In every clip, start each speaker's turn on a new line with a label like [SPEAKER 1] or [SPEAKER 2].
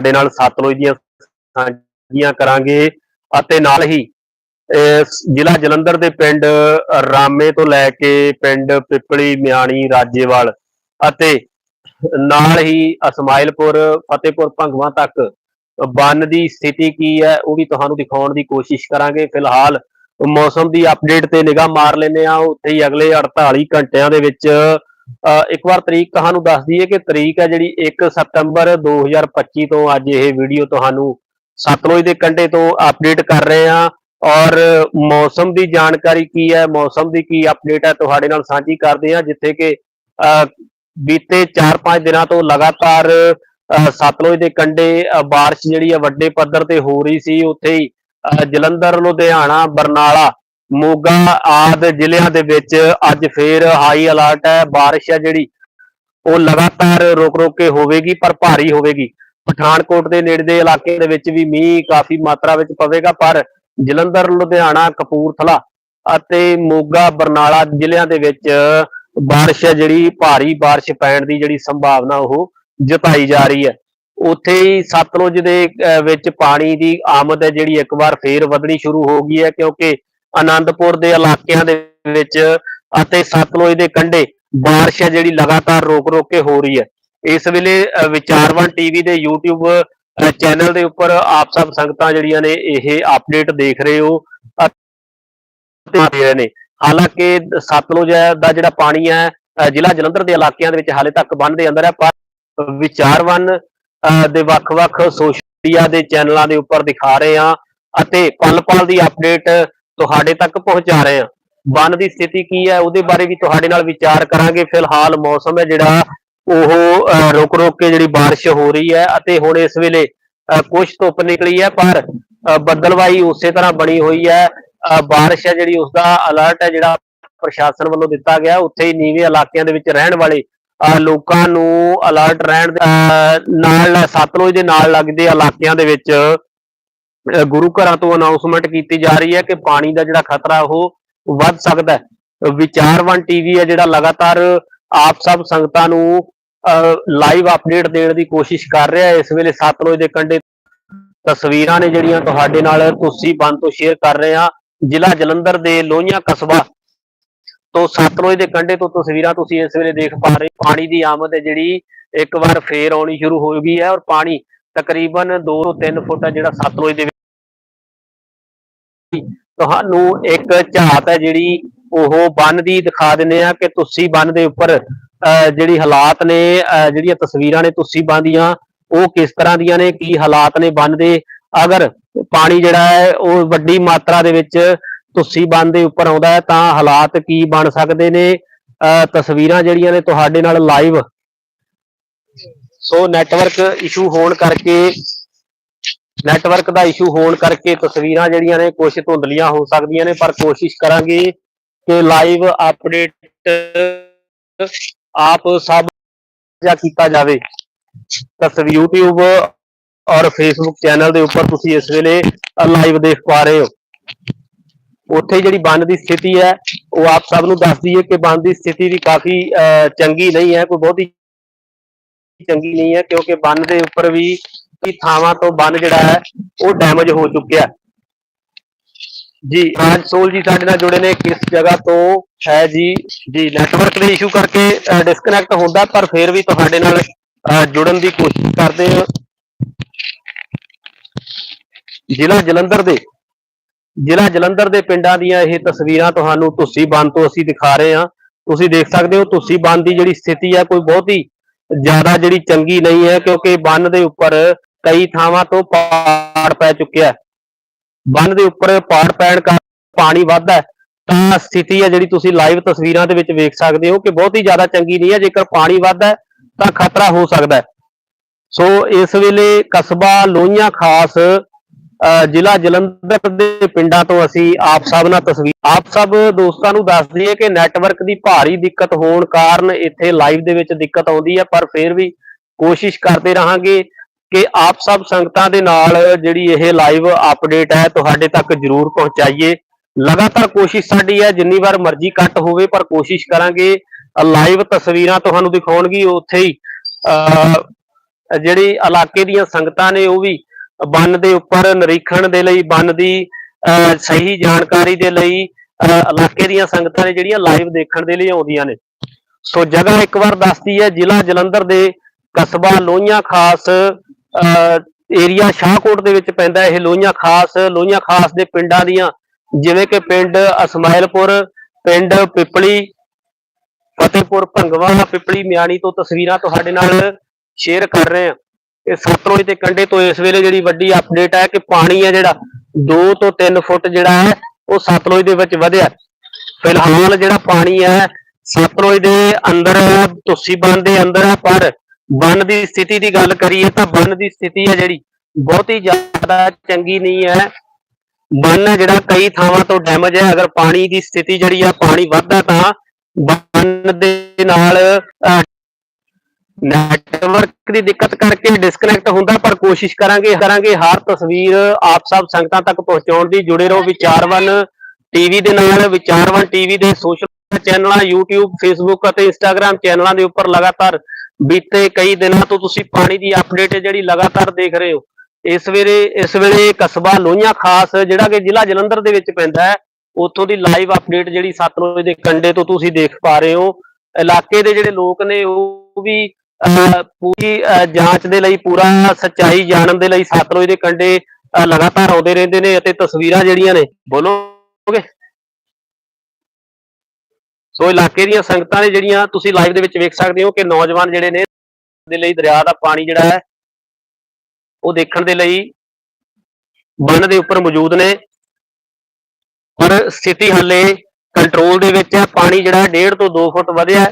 [SPEAKER 1] ਤੁਹਾਡੇ ਨਾਲ ਸਤਲੁਜ ਦੀਆਂ ਸਾਂਝੀਆਂ ਕਰਾਂਗੇ ਅਤੇ ਨਾਲ ਹੀ ਜ਼ਿਲ੍ਹਾ ਜਲੰਧਰ ਦੇ ਪਿੰਡ ਰਾਮੇ ਤੋਂ ਲੈ ਕੇ ਪਿੰਡ ਪਿਪਲੀ, ਮਿਆਣੀ, ਰਾਜੇਵਾਲ ਅਤੇ ਨਾਲ ਹੀ ਅਸਮਾਇਲਪੁਰ ਫਤਿਹਪੁਰ, ਭੰਗਵਾ ਤੱਕ ਬੰਨ ਦੀ ਸਥਿਤੀ ਕੀ ਹੈ ਉਹ ਵੀ ਤੁਹਾਨੂੰ ਦਿਖਾਉਣ ਦੀ ਕੋਸ਼ਿਸ਼ ਕਰਾਂਗੇ। ਫਿਲਹਾਲ ਮੌਸਮ ਦੀ ਅਪਡੇਟ ਤੇ ਨਿਗਾਹ ਮਾਰ ਲੈਂਦੇ ਆ ਉੱਥੇ ਹੀ ਅਗਲੇ 48 ਘੰਟਿਆਂ ਦੇ ਵਿੱਚ ਇੱਕ ਵਾਰ ਤਰੀਕ ਤੁਹਾਨੂੰ ਦੱਸ ਦਈਏ ਕਿ ਤਰੀਕ ਹੈ ਜਿਹੜੀ 1 ਸਤੰਬਰ 2025 ਤੋਂ ਅੱਜ ਇਹ ਵੀਡੀਓ ਤੁਹਾਨੂੰ ਸਤਲੁਜ ਦੇ ਕੰਢੇ ਤੋਂ ਅਪਡੇਟ ਕਰ ਰਹੇ ਹਾਂ। ਔਰ ਮੌਸਮ ਦੀ ਜਾਣਕਾਰੀ ਕੀ ਹੈ ਮੌਸਮ ਦੀ ਕੀ ਅਪਡੇਟ ਹੈ ਤੁਹਾਡੇ ਨਾਲ ਸਾਂਝੀ ਕਰਦੇ ਹਾਂ ਜਿੱਥੇ ਕਿ ਅਹ, ਬੀਤੇ 4-5 ਦਿਨਾਂ ਤੋਂ ਲਗਾਤਾਰ ਅਹ, ਸਤਲੁਜ ਦੇ ਕੰਢੇ ਅਹ, ਬਾਰਿਸ਼ ਜਿਹੜੀ ਹੈ ਵੱਡੇ ਪੱਧਰ ਤੇ ਹੋ ਰਹੀ ਸੀ। ਉੱਥੇ ਹੀ ਅਹ, ਜਲੰਧਰ ਲੁਧਿਆਣਾ ਬਰਨਾਲਾ ਮੋਗਾ ਆਦਿ ਜ਼ਿਲ੍ਹਿਆਂ ਦੇ ਵਿੱਚ ਅੱਜ ਫੇਰ ਹਾਈ ਅਲਰਟ ਹੈ। ਬਾਰਿਸ਼ ਹੈ ਜਿਹੜੀ ਉਹ ਲਗਾਤਾਰ ਰੁਕ-ਰੁਕ ਕੇ ਹੋਵੇਗੀ ਪਰ ਭਾਰੀ ਹੋਵੇਗੀ। ਪਠਾਨਕੋਟ ਦੇ ਨੇੜੇ ਦੇ ਇਲਾਕੇ ਦੇ ਵਿੱਚ ਵੀ ਮੀਂਹ ਕਾਫੀ ਮਾਤਰਾ ਵਿੱਚ ਪਵੇਗਾ ਪਰ ਜਲੰਧਰ ਲੁਧਿਆਣਾ ਕਪੂਰਥਲਾ ਅਤੇ ਮੋਗਾ ਬਰਨਾਲਾ ਜ਼ਿਲ੍ਹਿਆਂ ਦੇ ਵਿੱਚ ਬਾਰਿਸ਼ ਹੈ ਜਿਹੜੀ ਭਾਰੀ ਬਾਰਿਸ਼ ਪੈਣ ਦੀ ਜਿਹੜੀ ਸੰਭਾਵਨਾ ਉਹ ਜਤਾਈ ਜਾ ਰਹੀ ਹੈ। ਉੱਥੇ ਹੀ ਸਤਲੁਜ ਦੇ ਅਹ, ਵਿੱਚ ਪਾਣੀ ਦੀ ਆਮਦ ਹੈ ਜਿਹੜੀ ਇੱਕ ਵਾਰ ਫੇਰ ਵਧਣੀ ਸ਼ੁਰੂ ਹੋ ਗਈ ਹੈ ਕਿਉਂਕਿ ਆਨੰਦਪੁਰ ਦੇ ਇਲਾਕਿਆਂ ਦੇ ਵਿੱਚ ਅਤੇ ਸਤਲੁਜ ਦੇ ਕੰਢੇ ਬਾਰਿਸ਼ ਹੈ ਜਿਹੜੀ ਲਗਾਤਾਰ ਰੋਕ-ਰੋਕ ਕੇ ਹੋ ਰਹੀ ਹੈ। ਇਸ ਵੇਲੇ ਅਹ, ਵਿਚਾਰਵਨ ਟੀਵੀ ਦੇ YouTube ਚੈਨਲ ਦੇ ਉੱਪਰ ਆਪ ਸਭ ਸੰਗਤਾਂ ਜਿਹੜੀਆਂ ਨੇ ਇਹ ਅਪਡੇਟ ਦੇਖ ਰਹੇ ਹੋ ਰਹੇ ਨੇ। ਹਾਲਾਂਕਿ ਸਤਲੁਜ ਦਾ ਜਿਹੜਾ ਪਾਣੀ ਹੈ ਜ਼ਿਲ੍ਹਾ ਜਲੰਧਰ ਦੇ ਇਲਾਕਿਆਂ ਦੇ ਵਿੱਚ ਹਾਲੇ ਤੱਕ ਬੰਨ ਦੇ ਅੰਦਰ ਹੈ ਪਰ ਵਿਚਾਰਵਨ ਅਹ, ਦੇ ਵੱਖ-ਵੱਖ ਸੋਸ਼ਲ ਮੀਡੀਆ ਦੇ ਚੈਨਲਾਂ ਦੇ ਉੱਪਰ ਦਿਖਾ ਰਹੇ ਹਾਂ ਅਤੇ ਪਲ-ਪਲ ਦੀ ਅਪਡੇਟ ਤੁਹਾਡੇ ਤੱਕ ਪਹੁੰਚਾ ਰਹੇ ਹਾਂ। ਬੰਨ ਦੀ ਸਥਿਤੀ ਕੀ ਹੈ? ਉਹਦੇ ਬਾਰੇ ਵੀ ਤੁਹਾਡੇ ਨਾਲ ਵਿਚਾਰ ਕਰਾਂਗੇ। ਫਿਲਹਾਲ ਮੌਸਮ ਹੈ ਜਿਹੜਾ ਉਹ ਰੁਕ-ਰੁਕ ਕੇ ਜਿਹੜੀ ਬਾਰਿਸ਼ ਹੋ ਰਹੀ ਹੈ ਅਤੇ ਹੁਣ ਇਸ ਵੇਲੇ ਕੁਝ ਧੁੱਪ ਨਿਕਲੀ ਹੈ ਪਰ ਬੱਦਲਵਾਈ ਉਸੇ ਤਰ੍ਹਾਂ ਬਣੀ ਹੋਈ ਹੈ। ਅਹ, ਬਾਰਿਸ਼ ਹੈ ਜਿਹੜੀ ਉਸ ਦਾ ਅਲਰਟ ਹੈ ਜਿਹੜਾ ਪ੍ਰਸ਼ਾਸਨ ਵੱਲੋਂ ਦਿੱਤਾ ਗਿਆ। ਉੱਥੇ ਹੀ ਨੀਵੇਂ ਇਲਾਕਿਆਂ ਦੇ ਵਿੱਚ ਰਹਿਣ ਵਾਲੇ ਅਹ, ਲੋਕਾਂ ਨੂੰ ਅਲਰਟ ਰਹਿਣ ਅਹ, ਨਾਲ ਸਤਲੁਜ ਦੇ ਨਾਲ ਲੱਗਦੇ ਇਲਾਕਿਆਂ ਦੇ ਵਿੱਚ ਗੁਰੂ ਘਰਾਂ ਤੋਂ ਅਨਾਉਂਸਮੈਂਟ ਕੀਤੀ ਜਾ ਰਹੀ ਹੈ ਕਿ ਪਾਣੀ ਦਾ ਜਿਹੜਾ ਖਤਰਾ ਉਹ ਵੱਧ ਸਕਦਾ ਹੈ। ਵਿਚਾਰਵਨ ਟੀਵੀ ਹੈ ਜਿਹੜਾ ਲਗਾਤਾਰ ਆਪ ਸਭ ਸੰਗਤਾਂ ਨੂੰ ਲਾਈਵ ਅਪਡੇਟ ਦੇਣ ਦੀ ਕੋਸ਼ਿਸ਼ ਕਰ ਰਿਹਾ ਹੈ। ਇਸ ਵੇਲੇ ਸਤਲੁਜ ਦੇ ਕੰਢੇ ਤਸਵੀਰਾਂ ਨੇ ਜਿਹੜੀਆਂ ਤੁਹਾਡੇ ਨਾਲ ਤੁਸੀਂ ਬੰਦ ਤੋਂ ਸ਼ੇਅਰ ਕਰ ਰਹੇ ਹਾਂ। ਜ਼ਿਲ੍ਹਾ ਜਲੰਧਰ ਦੇ ਲੋਹੀਆਂ ਕਸਬਾ ਤੋਂ ਸਤਲੁਜ ਦੇ ਕੰਢੇ ਤੋਂ ਤਸਵੀਰਾਂ ਤੁਸੀਂ ਇਸ ਵੇਲੇ ਦੇਖ ਪਾ ਰਹੇ ਹੋ। ਪਾਣੀ ਦੀ ਆਮਦ ਹੈ ਜਿਹੜੀ ਇੱਕ ਵਾਰ ਫੇਰ ਆਉਣੀ ਸ਼ੁਰੂ ਹੋ ਗਈ ਹੈ ਔਰ ਪਾਣੀ ਤਕਰੀਬਨ 2 ਤੋਂ 3 ਫੁੱਟ ਹੈ ਜਿਹੜਾ ਸਤਲੁਜ ਦੇ ਤੁਹਾਨੂੰ ਇੱਕ ਝਾਤ ਹੈ ਜਿਹੜੀ ਉਹ ਬੰਨ ਦੀ ਦਿਖਾ ਦਿੰਦੇ ਆ ਕਿ ਤੁਸੀਂ ਬੰਨ ਦੇ ਉੱਪਰ ਜਿਹੜੀ ਹਾਲਾਤ ਨੇ ਜਿਹੜੀਆਂ ਤਸਵੀਰਾਂ ਨੇ ਤੁਸੀਂ ਬੰਨ ਦੀਆਂ ਉਹ ਕਿਸ ਤਰ੍ਹਾਂ ਦੀਆਂ ਨੇ ਕੀ ਹਾਲਾਤ ਨੇ ਬੰਨ ਦੇ? ਅਗਰ ਪਾਣੀ ਜਿਹੜਾ ਹੈ ਉਹ ਵੱਡੀ ਮਾਤਰਾ ਦੇ ਵਿੱਚ ਤੁਸੀਂ ਬੰਨ ਦੇ ਉੱਪਰ ਆਉਂਦਾ ਹੈ ਤਾਂ ਹਾਲਾਤ ਕੀ ਬਣ ਸਕਦੇ ਨੇ? ਤਸਵੀਰਾਂ ਜਿਹੜੀਆਂ ਨੇ ਤੁਹਾਡੇ ਨਾਲ ਲਾਈਵ ਸੋ ਨੈਟਵਰਕ ਇਸ਼ੂ ਹੋਣ ਕਰਕੇ ਨੈਟਵਰਕ ਦਾ ਇਸ਼ੂ ਹੋਣ ਕਰਕੇ ਤਸਵੀਰਾਂ ਜਿਹੜੀਆਂ ਨੇ ਕੁਝ ਧੁੰਦਲੀਆਂ ਹੋ ਸਕਦੀਆਂ ਨੇ ਪਰ ਕੋਸ਼ਿਸ਼ ਕਰਾਂਗੇ ਕਿ ਲਾਈਵ ਅਪਡੇਟ ਆਪ ਸਭ ਜਾਂ ਕੀਤਾ ਜਾਵੇ। ਤਸਵੀਰ YouTube ਔਰ Facebook ਚੈਨਲ ਦੇ ਉੱਪਰ ਤੁਸੀਂ ਇਸ ਵੇਲੇ ਲਾਈਵ ਦੇਖ ਪਾ ਰਹੇ ਹੋ। ਉੱਥੇ ਜਿਹੜੀ ਬੰਦ ਦੀ ਸਥਿਤੀ ਹੈ ਉਹ ਆਪ ਸਭ ਨੂੰ ਦੱਸ ਦਈਏ ਕਿ ਬੰਦ ਦੀ ਸਥਿਤੀ ਵੀ ਕਾਫੀ ਅਹ, ਚੰਗੀ ਨਹੀਂ ਹੈ ਕੋਈ ਬਹੁਤੀ ਚੰਗੀ ਨਹੀਂ ਹੈ ਕਿਉਂਕਿ ਬੰਨ ਦੇ ਉੱਪਰ ਵੀ ਕਈ ਥਾਵਾਂ ਤੋਂ ਬੰਨ ਜਿਹੜਾ ਹੈ, ਉਹ ਡੈਮੇਜ ਹੋ ਚੁੱਕਿਆ। ਜੀ, ਰਾਜ ਸੋਲ ਜੀ ਸਾਡੇ ਨਾਲ ਜੁੜੇ ਨੇ, ਕਿਸ ਜਗ੍ਹਾ ਤੋਂ ਹੈ ਜੀ? ਜੀ ਨੈਟਵਰਕ ਦੇ ਇਸ਼ੂ ਕਰਕੇ ਡਿਸਕਨੈਕਟ ਹੁੰਦਾ, ਪਰ ਫਿਰ ਵੀ ਤੁਹਾਡੇ ਨਾਲ ਜੁੜਨ ਦੀ ਕੋਸ਼ਿਸ਼ ਕਰਦੇ ਹਾਂ। ਜ਼ਿਲ੍ਹਾ ਜਲੰਧਰ ਦੇ, ਜ਼ਿਲ੍ਹਾ ਜਲੰਧਰ ਦੇ ਪਿੰਡਾਂ ਦੀਆਂ ਇਹ ਤਸਵੀਰਾਂ ਤੁਹਾਨੂੰ ਤੁਸੀਂ ਬੰਨ ਤੋਂ ਅਸੀਂ ਦਿਖਾ ਰਹੇ ਹਾਂ। ਤੁਸੀਂ ਦੇਖ ਸਕਦੇ ਹੋ, ਤੁਸੀਂ ਬੰਨ ਦੀ ਜਿਹੜੀ ਸਥਿਤੀ ਹੈ, ਕੋਈ ਬਹੁਤੀ ਜ਼ਿਆਦਾ ਜਿਹੜੀ ਚੰਗੀ ਨਹੀਂ ਹੈ, ਕਿਉਂਕਿ ਬੰਨ ਦੇ ਉੱਪਰ ਕਈ ਥਾਵਾਂ ਤੋਂ ਪਾੜ ਪੈ ਚੁੱਕਿਆ ਹੈ। ਬੰਨ ਦੇ ਉੱਪਰ ਪਾੜ ਪੈਣ ਕਾਰਨ ਪਾਣੀ ਵੱਧਦਾ ਹੈ। ਤਾਂ ਸਥਿਤੀ ਹੈ ਜਿਹੜੀ ਤੁਸੀਂ ਲਾਈਵ ਤਸਵੀਰਾਂ ਦੇ ਵਿੱਚ ਵੇਖ ਸਕਦੇ ਹੋ ਕਿ ਬਹੁਤ ਹੀ ਜ਼ਿਆਦਾ ਚੰਗੀ ਨਹੀਂ ਹੈ। ਜੇਕਰ ਪਾਣੀ ਵੱਧਦਾ ਤਾਂ ਖਤਰਾ ਹੋ ਸਕਦਾ ਹੈ। ਸੋ ਇਸ ਵੇਲੇ ਕਸਬਾ ਲੋਹੀਆਂ ਖਾਸ ਅਹ ਜ਼ਿਲ੍ਹਾ ਜਲੰਧਰ ਦੇ ਪਿੰਡਾਂ ਤੋਂ ਅਸੀਂ ਆਪ ਸਭ ਨਾਲ ਤਸਵੀਰ ਆਪ ਸਭ ਦੋਸਤਾਂ ਨੂੰ ਦੱਸ ਦਈਏ ਕਿ ਨੈਟਵਰਕ ਦੀ ਭਾਰੀ ਦਿੱਕਤ ਹੋਣ ਕਾਰਨ ਇੱਥੇ ਲਾਈਵ ਦੇ ਵਿੱਚ ਦਿੱਕਤ ਆਉਂਦੀ ਹੈ। ਪਰ ਫਿਰ ਵੀ ਕੋਸ਼ਿਸ਼ ਕਰਦੇ ਰਹਾਂਗੇ ਕਿ ਆਪ ਸਭ ਸੰਗਤਾਂ ਦੇ ਨਾਲ ਜਿਹੜੀ ਇਹ ਲਾਈਵ ਅਪਡੇਟ ਹੈ ਤੁਹਾਡੇ ਤੱਕ ਜ਼ਰੂਰ ਪਹੁੰਚਾਈਏ। ਲਗਾਤਾਰ ਕੋਸ਼ਿਸ਼ ਸਾਡੀ ਹੈ, ਜਿੰਨੀ ਵਾਰ ਮਰਜ਼ੀ ਕੱਟ ਹੋਵੇ, ਪਰ ਕੋਸ਼ਿਸ਼ ਕਰਾਂਗੇ। ਲਾਈਵ ਤਸਵੀਰਾਂ ਤੁਹਾਨੂੰ ਦਿਖਾਉਣਗੀ ਉੱਥੇ ਹੀ। ਅਹ ਜਿਹੜੀ ਇਲਾਕੇ ਦੀਆਂ ਸੰਗਤਾਂ ਨੇ ਉਹ ਵੀ ਬੰਨ ਦੇ ਉੱਪਰ ਨਿਰੀਖਣ ਦੇ ਲਈ, ਬੰਨ ਦੀ ਅਹ ਸਹੀ ਜਾਣਕਾਰੀ ਦੇ ਲਈ ਅਹ ਇਲਾਕੇ ਦੀਆਂ ਸੰਗਤਾਂ ਨੇ ਜਿਹੜੀਆਂ ਲਾਈਵ ਦੇਖਣ ਦੇ ਲਈ ਆਉਂਦੀਆਂ ਨੇ। ਸੋ ਜਗ੍ਹਾ ਇੱਕ ਵਾਰ ਦੱਸਦੀ ਹੈ, ਜ਼ਿਲ੍ਹਾ ਜਲੰਧਰ ਦੇ ਕਸਬਾ ਲੋਹੀਆਂ ਖਾਸ ਏਰੀਆ ਸ਼ਾਹਕੋਟ ਦੇ ਵਿੱਚ ਪੈਂਦਾ ਇਹ ਲੋਹੀਆਂ ਖਾਸ ਲੋਹੀਆਂ ਖਾਸ ਦੇ ਪਿੰਡਾਂ ਦੀਆਂ, ਜਿਵੇਂ ਕਿ ਪਿੰਡ ਅਸਮਾਇਲਪੁਰ, ਪਿੰਡ ਪਿਪਲੀ, ਫਤਿਹਪੁਰ, ਭੰਗਵਾ, ਪਿਪਲੀ, ਮਿਆਣੀ ਤੋਂ ਤਸਵੀਰਾਂ ਤੁਹਾਡੇ ਨਾਲ ਸ਼ੇਅਰ ਕਰ ਰਹੇ ਹਾਂ। ਇਹ ਸਤਲੁਜ ਦੇ ਕੰਢੇ ਤੋਂ ਇਸ ਵੇਲੇ ਜਿਹੜੀ ਵੱਡੀ ਅਪਡੇਟ ਹੈ ਕਿ ਪਾਣੀ ਹੈ ਜਿਹੜਾ 2 ਤੋਂ 3 ਫੁੱਟ ਜਿਹੜਾ ਹੈ, ਉਹ ਸਤਲੁਜ ਦੇ ਵਿੱਚ ਵਧਿਆ। ਫਿਲਹਾਲ ਜਿਹੜਾ ਪਾਣੀ ਹੈ ਸਤਲੁਜ ਦੇ ਅੰਦਰ ਹੈ ਤੁਸੀਂ ਬੰਨ ਦੇ ਅੰਦਰ ਹੈ ਪਰ ਬੰਨ ਦੀ ਸਥਿਤੀ ਦੀ ਗੱਲ ਕਰੀਏ ਤਾਂ ਬੰਨ ਦੀ ਸਥਿਤੀ ਹੈ ਜਿਹੜੀ, ਬਹੁਤੀ ਜ਼ਿਆਦਾ ਚੰਗੀ ਨਹੀਂ ਹੈ। ਬੰਨ ਜਿਹੜਾ ਕਈ ਥਾਵਾਂ ਤੋਂ ਡੈਮੇਜ ਹੈ। ਅਗਰ ਪਾਣੀ ਦੀ ਸਥਿਤੀ ਜਿਹੜੀ ਆ, ਪਾਣੀ ਵੱਧਦਾ ਤਾਂ ਬੰਨ ਦੇ ਨਾਲ ਨੈਟਵਰਕ ਦੀ ਦਿੱਕਤ ਕਰਕੇ ਡਿਸਕਨੈਕਟ ਹੁੰਦਾ, ਪਰ ਕੋਸ਼ਿਸ਼ ਕਰਾਂਗੇ ਕਰਾਂਗੇ ਹਰ ਤਸਵੀਰ ਆਪ ਸਭ ਸੰਗਤਾਂ ਤੱਕ ਪਹੁੰਚਾਉਣ ਦੀ। ਜੁੜੇ ਰਹੋ ਵਿਚਾਰਵਨ ਟੀਵੀ ਦੇ ਨਾਲ, ਵਿਚਾਰਵਨ ਟੀਵੀ ਦੇ ਸੋਸ਼ਲ ਚੈਨਲਾਂ, YouTube, Facebook ਅਤੇ Instagram ਚੈਨਲਾਂ ਦੇ ਉੱਪਰ ਲਗਾਤਾਰ ਬੀਤੇ ਕਈ ਦਿਨਾਂ ਤੋਂ ਤੁਸੀਂ ਪਾਣੀ ਦੀ ਅਪਡੇਟ ਜਿਹੜੀ ਲਗਾਤਾਰ ਦੇਖ ਰਹੇ ਹੋ ਇਸ ਵੇਲੇ ਇਸ ਵੇਲੇ ਕਸਬਾ ਲੋਹੀਆਂ ਖਾਸ ਜਿਹੜਾ ਕਿ ਜ਼ਿਲ੍ਹਾ ਜਲੰਧਰ ਦੇ ਵਿੱਚ ਪੈਂਦਾ ਹੈ ਉੱਥੋਂ ਦੀ ਲਾਈਵ ਅਪਡੇਟ ਜਿਹੜੀ ਸਤਲੁਜ ਦੇ ਕੰਢੇ ਤੋਂ ਤੁਸੀਂ ਦੇਖ ਪਾ ਰਹੇ ਹੋ। ਇਲਾਕੇ ਦੇ ਜਿਹੜੇ ਲੋਕ ਨੇ ਉਹ ਵੀ ਅਹ, ਪੂਰੀ ਅਹ, ਜਾਂਚ ਦੇ ਲਈ ਪੂਰਾ ਸੱਚਾਈ ਜਾਣਨ ਦੇ ਲਈ ਸਤਲੁਜ ਦੇ ਕੰਢੇ ਲਗਾਤਾਰ ਆਉਂਦੇ ਰਹਿੰਦੇ ਨੇ ਅਤੇ ਤਸਵੀਰਾਂ ਜਿਹੜੀਆਂ ਨੇ ਬੋਲੋਗੇ? ਸੋ ਇਲਾਕੇ ਦੀਆਂ ਸੰਗਤਾਂ ਨੇ ਜਿਹੜੀਆਂ ਤੁਸੀਂ ਲਾਈਵ ਦੇ ਵਿੱਚ ਵੇਖ ਸਕਦੇ ਹੋ ਕਿ ਨੌਜਵਾਨ ਜਿਹੜੇ ਨੇ ਦੇ ਲਈ ਦਰਿਆ ਦਾ ਪਾਣੀ ਜਿਹੜਾ ਹੈ, ਉਹ ਦੇਖਣ ਦੇ ਲਈ ਬੰਨ ਦੇ ਉੱਪਰ ਮੌਜੂਦ ਨੇ। ਪਰ ਸਥਿਤੀ ਹਾਲੇ ਕੰਟਰੋਲ ਦੇ ਵਿੱਚ ਹੈ, ਪਾਣੀ ਜਿਹੜਾ 1.5 ਤੋਂ 2 ਫੁੱਟ ਵਧਿਆ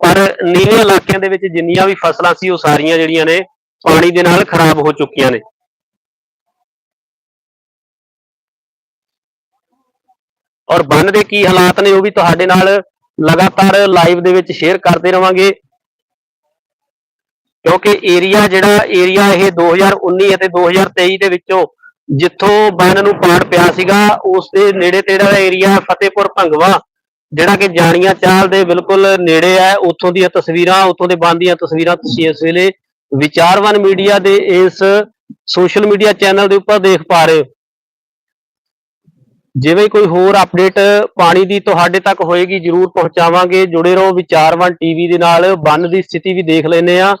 [SPEAKER 1] ਪਰ ਨੀਵੇਂ ਇਲਾਕਿਆਂ ਦੇ ਵਿੱਚ ਜਿੰਨੀਆਂ ਵੀ ਫਸਲਾਂ ਸੀ, ਉਹ ਸਾਰੀਆਂ ਜਿਹੜੀਆਂ ਨੇ ਪਾਣੀ ਦੇ ਨਾਲ ਖਰਾਬ ਹੋ ਚੁੱਕੀਆਂ ਨੇ। ਔਰ ਬੰਨ ਦੇ ਕੀ ਹਾਲਾਤ ਨੇ, ਉਹ ਵੀ ਤੁਹਾਡੇ ਨਾਲ ਲਗਾਤਾਰ ਲਾਈਵ ਦੇ ਵਿੱਚ ਸ਼ੇਅਰ ਕਰਦੇ ਰਵਾਂਗੇ। ਕਿਉਂਕਿ ਏਰੀਆ ਜਿਹੜਾ ਏਰੀਆ ਇਹ 2019 ਅਤੇ 2023 ਦੇ ਵਿੱਚੋਂ ਜਿੱਥੋਂ ਬੰਨ ਨੂੰ ਪਾੜ ਪਿਆ ਸੀਗਾ, ਉਸ ਦੇ ਨੇੜੇ ਤੇੜਾ ਦਾ ਏਰੀਆ ਫਤਿਹਪੁਰ ਭੰਗਵਾ, ਜਿਹੜਾ ਕਿ ਜਾਣੀਆਂ ਚਾਲ ਦੇ ਬਿਲਕੁਲ ਨੇੜੇ ਹੈ। ਉੱਥੋਂ ਦੀਆਂ ਤਸਵੀਰਾਂ, ਉੱਥੋਂ ਦੇ ਬੰਨ ਦੀਆਂ ਤਸਵੀਰਾਂ ਤੁਸੀਂ ਇਸ ਵੇਲੇ ਵਿਚਾਰਵਨ ਮੀਡੀਆ ਦੇ ਇਸ ਸੋਸ਼ਲ ਮੀਡੀਆ ਚੈਨਲ ਦੇ ਉੱਪਰ ਦੇਖ ਪਾ ਰਹੇ ਹੋ। ਜਿਵੇਂ ਕੋਈ ਹੋਰ ਅਪਡੇਟ ਪਾਣੀ ਦੀ ਤੁਹਾਡੇ ਤੱਕ ਹੋਏਗੀ, ਜਰੂਰ ਪਹੁੰਚਾਵਾਂਗੇ। ਜੁੜੇ ਰਹੋ ਵਿਚਾਰਵਨ ਟੀਵੀ ਦੇ ਨਾਲ। ਬੰਨ ਦੀ ਸਥਿਤੀ ਵੀ ਦੇਖ ਲੈਨੇ ਆ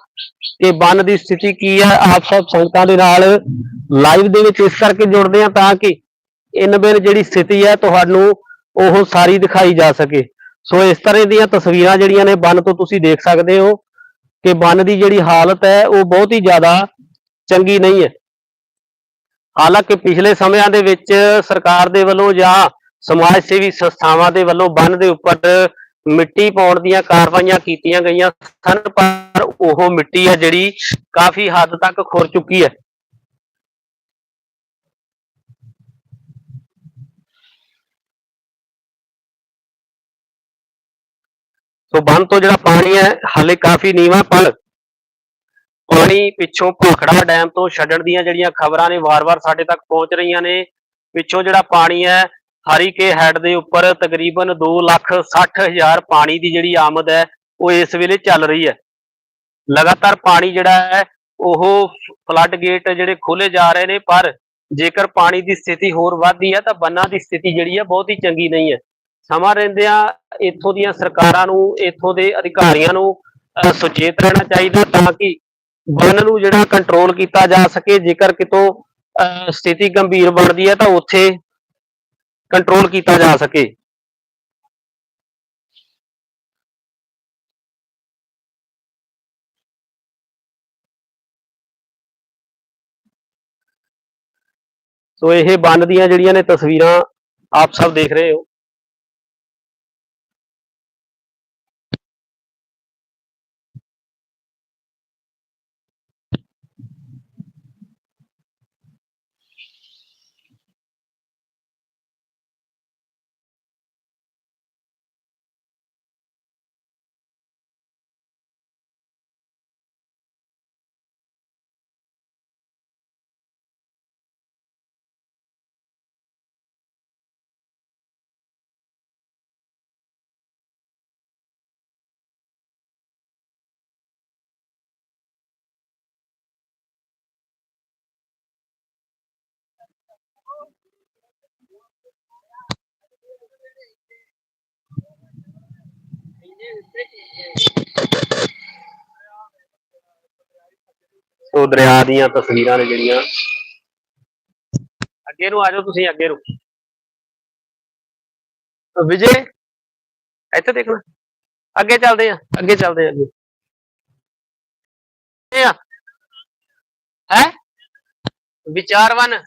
[SPEAKER 1] ਕਿ ਬੰਨ ਦੀ ਸਥਿਤੀ ਕੀ ਹੈ ਆਪ ਸਭ ਸੰਗਤਾਂ ਦੇ ਨਾਲ ਲਾਈਵ ਦੇ ਵਿੱਚ ਇਸ ਕਰਕੇ ਜੁੜਦੇ ਆ ਤਾਂ ਕਿ ਇਨ ਬਿਨ ਜਿਹੜੀ ਸਥਿਤੀ ਹੈ ਤੁਹਾਨੂੰ ਉਹ ਸਾਰੀ ਦਿਖਾਈ ਜਾ ਸਕੇ। ਸੋ ਇਸ ਤਰ੍ਹਾਂ ਦੀਆਂ ਤਸਵੀਰਾਂ ਜਿਹੜੀਆਂ ਨੇ ਬੰਨ ਤੋਂ ਤੁਸੀਂ ਦੇਖ ਸਕਦੇ ਹੋ ਕਿ ਬੰਨ ਦੀ ਜਿਹੜੀ ਹਾਲਤ ਹੈ, ਉਹ ਬਹੁਤ ਹੀ ਜ਼ਿਆਦਾ ਚੰਗੀ ਨਹੀਂ ਹੈ। ਹਾਲਾਂਕਿ ਪਿਛਲੇ ਸਮਿਆਂ ਦੇ ਵਿੱਚ ਸਰਕਾਰ ਦੇ ਵੱਲੋਂ ਜਾਂ ਸਮਾਜ ਸੇਵੀ ਸੰਸਥਾਵਾਂ ਦੇ ਵੱਲੋਂ ਬੰਨ ਦੇ ਉੱਪਰ ਮਿੱਟੀ ਪਾਉਣ ਦੀਆਂ ਕਾਰਵਾਈਆਂ ਕੀਤੀਆਂ ਗਈਆਂ ਸਨ, ਪਰ ਉਹ ਮਿੱਟੀ ਹੈ ਜਿਹੜੀ ਕਾਫੀ ਹੱਦ ਤੱਕ ਖੁਰ ਚੁੱਕੀ ਹੈ। ਸੋ ਬੰਨ ਤੋਂ ਜਿਹੜਾ ਪਾਣੀ ਹੈ, ਹਾਲੇ ਕਾਫੀ ਨੀਵਾਂ ਪਰ ਪਾਣੀ ਪਿੱਛੋਂ ਭਾਖੜਾ ਡੈਮ ਤੋਂ ਛੱਡਣ ਦੀਆਂ ਜਿਹੜੀਆਂ ਖਬਰਾਂ ਨੇ ਵਾਰ-ਵਾਰ ਸਾਡੇ ਤੱਕ ਪਹੁੰਚ ਰਹੀਆਂ ਨੇ। ਪਿੱਛੋਂ ਜਿਹੜਾ ਪਾਣੀ ਹੈ ਹਰੀਕੇ ਹੈਡ ਦੇ ਉੱਪਰ ਤਕਰੀਬਨ 2 ਲੱਖ 60 ਹਜ਼ਾਰ ਪਾਣੀ ਦੀ ਜਿਹੜੀ ਆਮਦ ਹੈ ਉਹ ਇਸ ਵੇਲੇ ਚੱਲ ਰਹੀ ਹੈ। ਲਗਾਤਾਰ ਪਾਣੀ ਜਿਹੜਾ ਹੈ ਉਹ ਫਲੱਡ ਗੇਟ ਜਿਹੜੇ ਖੋਲੇ ਜਾ ਰਹੇ ਨੇ ਪਰ ਜੇਕਰ ਪਾਣੀ ਦੀ ਸਥਿਤੀ ਹੋਰ ਵੱਧਦੀ ਹੈ ਤਾਂ ਬੰਨਾਂ ਦੀ ਸਥਿਤੀ ਜਿਹੜੀ ਹੈ ਬਹੁਤ ਹੀ ਚੰਗੀ ਨਹੀਂ ਹੈ। ਸਮਾਂ ਰਹਿੰਦਿਆਂ ਇੱਥੋਂ ਦੀਆਂ ਸਰਕਾਰਾਂ ਨੂੰ ਇੱਥੋਂ ਦੇ ਅਧਿਕਾਰੀਆਂ ਨੂੰ ਅਹ, ਸੁਚੇਤ ਰਹਿਣਾ ਚਾਹੀਦਾ ਤਾਂ ਕਿ ਬੰਨ ਨੂੰ ਜਿਹੜਾ ਕੰਟਰੋਲ ਕੀਤਾ ਜਾ ਸਕੇ, ਜੇਕਰ ਕਿਤੋਂ ਸਥਿਤੀ ਗੰਭੀਰ ਬਣਦੀ ਹੈ ਤਾਂ ਉੱਥੇ ਕੰਟਰੋਲ ਕੀਤਾ ਜਾ ਸਕੇ। ਸੋ ਇਹ ਬੰਨ ਦੀਆਂ ਜਿਹੜੀਆਂ ਨੇ ਤਸਵੀਰਾਂ ਆਪ ਸਭ ਦੇਖ ਰਹੇ ਹੋ। ਸੋ ਦਰਿਆ ਦੀਆਂ ਤਸਵੀਰਾਂ ਨੇ ਜਿਹੜੀਆਂ। ਅੱਗੇ ਨੂੰ ਆ ਜਾਓ ਤੁਸੀਂ, ਅੱਗੇ ਨੂੰ। ਵਿਜੇ, ਇੱਥੇ ਦੇਖਣਾ ਅੱਗੇ ਚੱਲਦੇ ਆ, ਅੱਗੇ ਚੱਲਦੇ ਆ ਅੱਗੇ। ਇਹ ਆ। ਹੈ? ਵਿਚਾਰਵਨ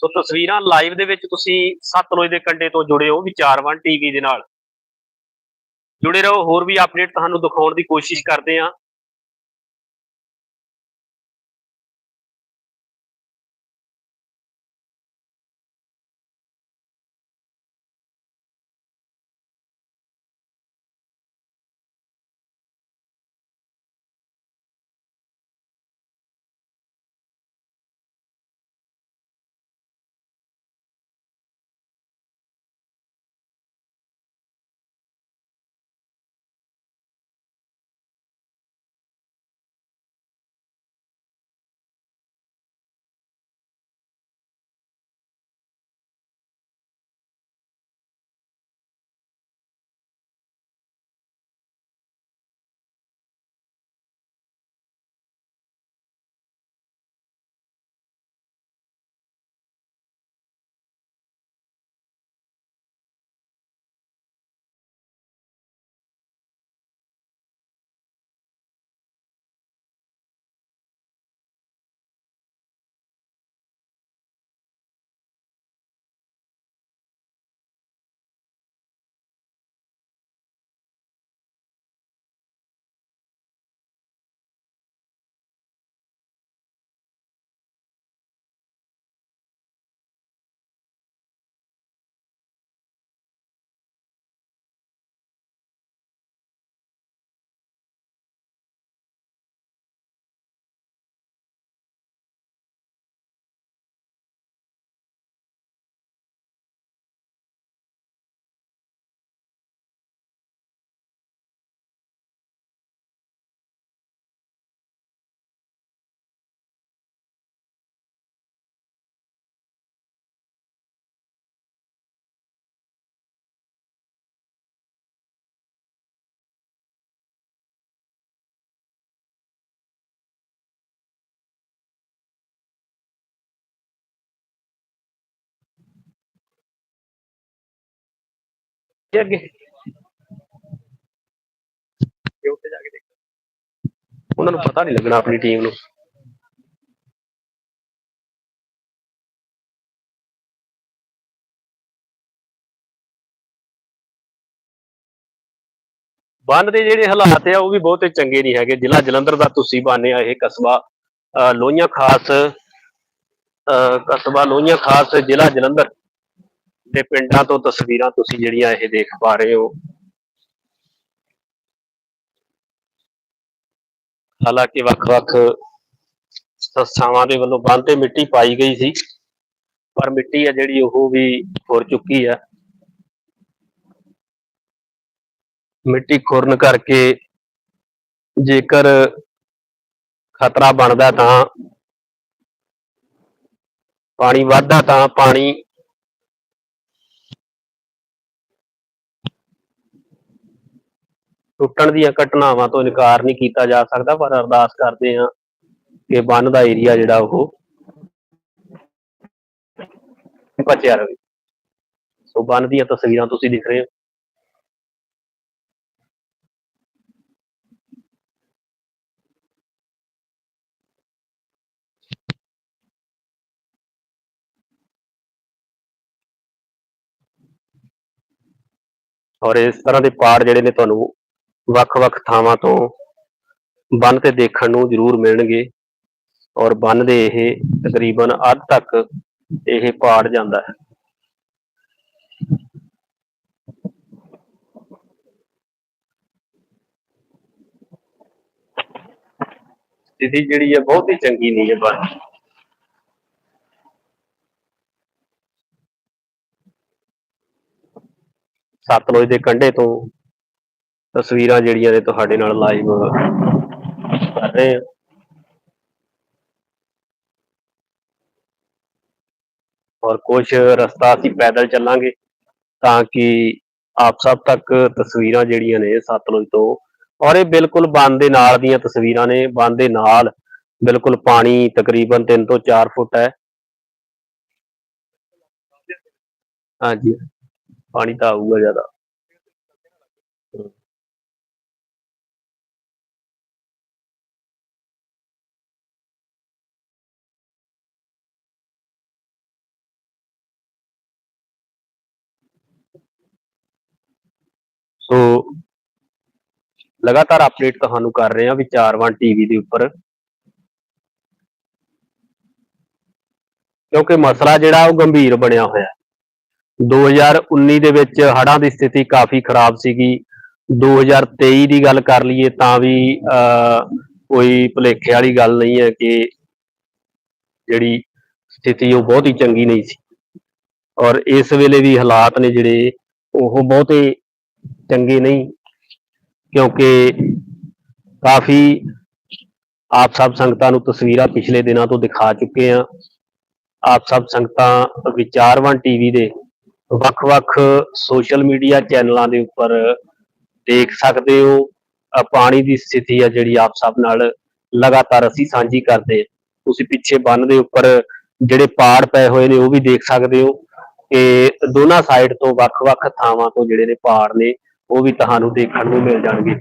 [SPEAKER 1] ਸੋ ਤਸਵੀਰਾਂ ਲਾਈਵ ਦੇ ਵਿੱਚ ਤੁਸੀਂ ਸਤਲੁਜ ਦੇ ਕੰਢੇ ਤੋਂ ਜੁੜੇ ਹੋ ਵਿਚਾਰਵਨ ਟੀਵੀ ਦੇ ਨਾਲ। ਜੁੜੇ ਰਹੋ, ਹੋਰ ਵੀ ਅਪਡੇਟ ਤੁਹਾਨੂੰ ਦਿਖਾਉਣ ਦੀ ਕੋਸ਼ਿਸ਼ ਕਰਦੇ ਹਾਂ। ਇਹ ਅੱਗੇ। ਇਹ ਉੱਤੇ ਜਾ ਕੇ ਦੇਖ। ਉਹਨਾਂ ਨੂੰ ਪਤਾ ਨਹੀਂ ਲੱਗਣਾ ਆਪਣੀ ਟੀਮ ਨੂੰ। ਬੰਨ ਦੇ ਜਿਹੜੇ ਹਾਲਾਤ ਆ, ਉਹ ਵੀ ਬਹੁਤੇ ਚੰਗੇ ਨਹੀਂ ਹੈਗੇ। ਜ਼ਿਲ੍ਹਾ ਜਲੰਧਰ ਦਾ ਤੁਸੀਂ ਬਾਨੇ ਆ ਇਹ ਕਸਬਾ। ਲੋਹੀਆਂ ਖਾਸ, ਅਹ ਕਸਬਾ ਲੋਹੀਆਂ ਖਾਸ ਜ਼ਿਲ੍ਹਾ ਜਲੰਧਰ। ਦੇ ਪਿੰਡਾਂ ਤੋਂ ਤਸਵੀਰਾਂ ਤੁਸੀਂ ਜਿਹੜੀਆਂ ਇਹ ਦੇਖ ਪਾ ਰਹੇ ਹੋ। ਹਾਲਾਂਕਿ ਵੱਖ-ਵੱਖ ਸੰਸਥਾਵਾਂ ਦੇ ਵੱਲੋਂ ਬੰਦ ਤੇ ਮਿੱਟੀ ਪਾਈ ਗਈ ਸੀ, ਪਰ ਮਿੱਟੀ ਆ ਜਿਹੜੀ ਉਹ ਵੀ ਖੁਰ ਚੁੱਕੀ ਹੈ ਮਿੱਟੀ ਖੁਰਨ ਕਰਕੇ ਜੇਕਰ ਖਤਰਾ ਬਣਦਾ ਤਾਂ, ਪਾਣੀ ਵੱਧਦਾ ਤਾਂ ਪਾਣੀ ਟੁੱਟਣ ਦੀਆਂ ਘਟਨਾਵਾਂ ਤੋਂ ਇਨਕਾਰ ਨਹੀਂ ਕੀਤਾ ਜਾ ਸਕਦਾ, ਪਰ ਅਰਦਾਸ ਕਰਦੇ ਹਾਂ ਕਿ ਬੰਨ ਦਾ ਏਰੀਆ ਜਿਹੜਾ ਉਹ ਬਚਿਆ ਰਹੇ। ਸੋ ਬੰਨ ਦੀਆਂ ਤਸਵੀਰਾਂ ਤੁਸੀਂ ਦੇਖ ਰਹੇ ਹੋ। ਔਰ ਇਸ ਤਰ੍ਹਾਂ ਦੇ ਪਾੜ ਜਿਹੜੇ ਨੇ ਤੁਹਾਨੂੰ ਵੱਖ-ਵੱਖ ਥਾਵਾਂ ਤੋਂ ਬੰਨ ਤੇ ਦੇਖਣ ਨੂੰ ਜ਼ਰੂਰ ਮਿਲਣਗੇ ਔਰ ਬੰਨ ਦੇ ਇਹ ਤਕਰੀਬਨ ਅੱਧ ਤੱਕ ਇਹ ਪਾੜ ਜਾਂਦਾ ਹੈ ਸਥਿਤੀ ਜਿਹੜੀ ਹੈ ਬਹੁਤ ਹੀ ਚੰਗੀ ਨਹੀਂ ਹੈ ਬੰਨ ਦੀ। ਸਤਲੁਜ ਦੇ ਕੰਢੇ ਤੋਂ ਤਸਵੀਰਾਂ ਜਿਹੜੀਆਂ ਨੇ ਤੁਹਾਡੇ ਨਾਲ ਲਾਈਵ ਕਰ ਰਹੇ ਹਾਂ। ਔਰ ਕੁਝ ਰਸਤਾ ਅਸੀਂ ਪੈਦਲ ਚੱਲਾਂਗੇ ਤਾਂ ਕਿ ਆਪ ਸਭ ਤੱਕ ਤਸਵੀਰਾਂ ਜਿਹੜੀਆਂ ਨੇ ਸਤਲੁਜ ਤੋਂ, ਔਰ ਇਹ ਬਿਲਕੁਲ ਬੰਦ ਦੇ ਨਾਲ ਦੀਆਂ ਤਸਵੀਰਾਂ ਨੇ, ਬੰਦ ਦੇ ਨਾਲ ਬਿਲਕੁਲ ਪਾਣੀ ਤਕਰੀਬਨ 3 ਤੋਂ 4 ਫੁੱਟ ਹੈ। ਹਾਂਜੀ, ਪਾਣੀ ਤਾਂ ਆਊਗਾ ਜ਼ਿਆਦਾ। ਸੋ ਲਗਾਤਾਰ ਅਪਡੇਟ ਤੁਹਾਨੂੰ ਕਰ ਰਹੇ ਹਾਂ ਵਿਚਾਰਵਾਨ ਟੀਵੀ ਦੇ ਉੱਪਰ। ਕਿਉਂਕਿ ਮਸਲਾ ਜਿਹੜਾ ਉਹ ਗੰਭੀਰ ਬਣਿਆ ਹੋਇਆ ਹੈ। 2019 ਦੇ ਵਿੱਚ ਹੜ੍ਹਾਂ ਦੀ ਸਥਿਤੀ ਕਾਫੀ ਖਰਾਬ ਸੀਗੀ। 2023 ਦੀ ਗੱਲ ਕਰ ਲਈਏ ਤਾਂ ਵੀ ਅਹ, ਕੋਈ ਭੁਲੇਖੇ ਵਾਲੀ ਗੱਲ ਨਹੀਂ ਹੈ ਕਿ ਜਿਹੜੀ ਸਥਿਤੀ ਉਹ ਬਹੁਤ ਹੀ ਚੰਗੀ ਨਹੀਂ ਸੀ। ਔਰ ਇਸ ਵੇਲੇ ਵੀ ਹਾਲਾਤ ਨੇ ਜਿਹੜੇ ਉਹ ਬਹੁਤੇ ਚੰਗੇ ਨਹੀਂ, ਕਿਉਂਕਿ ਕਾਫੀ ਆਪ ਸਭ ਸੰਗਤਾਂ ਨੂੰ ਤਸਵੀਰਾਂ ਪਿਛਲੇ ਦਿਨਾਂ ਤੋਂ ਦਿਖਾ ਚੁੱਕੇ ਆ ਆਪ ਸਭ ਸੰਗਤਾਂ ਵਿਚਾਰਵਾਨ ਟੀਵੀ ਦੇ ਵੱਖ-ਵੱਖ ਸੋਸ਼ਲ ਮੀਡੀਆ ਚੈਨਲਾਂ ਦੇ ਉੱਪਰ ਦੇਖ ਸਕਦੇ ਹੋ। ਪਾਣੀ ਦੀ ਸਥਿਤੀ ਆ ਜਿਹੜੀ ਆਪ ਸਭ ਨਾਲ ਲਗਾਤਾਰ ਅਸੀਂ ਸਾਂਝੀ ਕਰਦੇ ਹਾਂ। ਤੁਸੀਂ ਪਿੱਛੇ ਬੰਨ ਦੇ ਉੱਪਰ ਜਿਹੜੇ ਪਾੜ ਪਏ ਹੋਏ ਨੇ ਉਹ ਵੀ ਦੇਖ ਸਕਦੇ ਹੋ। ਕਿ ਦੋਨਾਂ ਸਾਈਡ ਤੋਂ ਵੱਖ-ਵੱਖ ਥਾਵਾਂ ਤੋਂ ਜਿਹੜੇ ਨੇ ਪਾੜ ਨੇ ਉਹ ਵੀ ਤੁਹਾਨੂੰ ਦੇਖਣ ਨੂੰ ਮਿਲ ਜਾਣਗੇ।